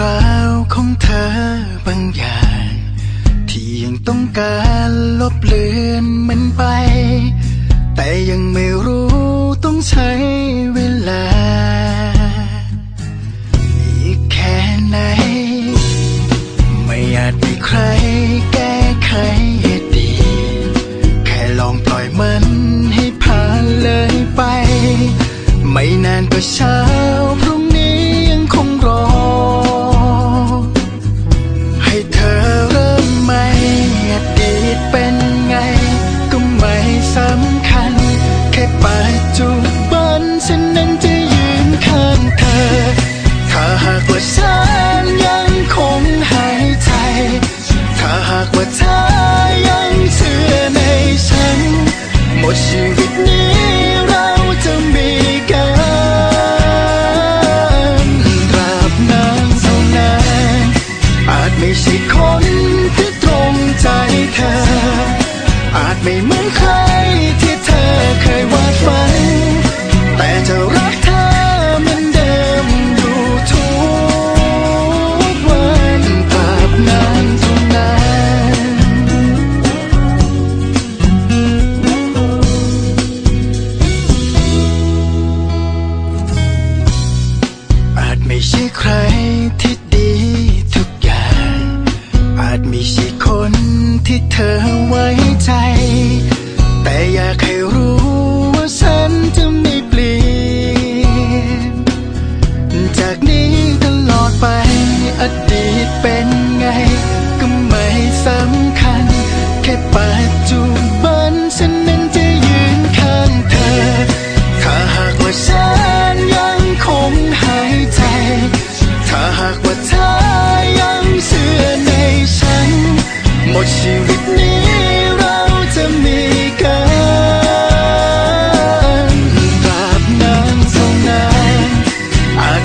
ราวของเธอบางอย่าง ที่ยังต้องการลบเลือนมันไป แต่ยังไม่รู้ต้องใช้เวลา อีกแค่ไหน ไม่อาจมีใครแก้ไขดี แค่ลองปล่อยมันให้ผ่านเลยไป ไม่นานก็ช้า ไม่ใช่คนที่ตรงใจเธอ อาจไม่เหมือนใคร ที่เธอไว้ใจ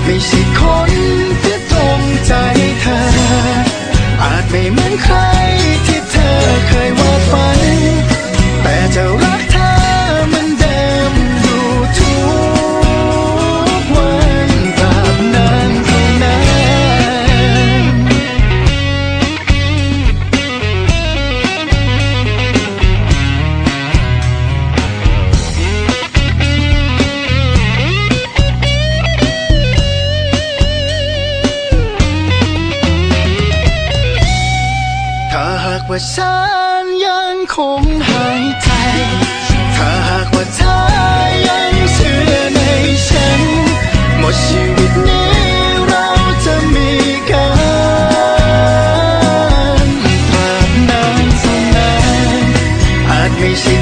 ไม่ใช่คน ว่าฉันยังคงหายใจ ถ้าหากว่าเธอยังเชื่อในฉัน หมดชีวิตนี้เราจะมีกันตาบนานสนานอาจไม่ใช่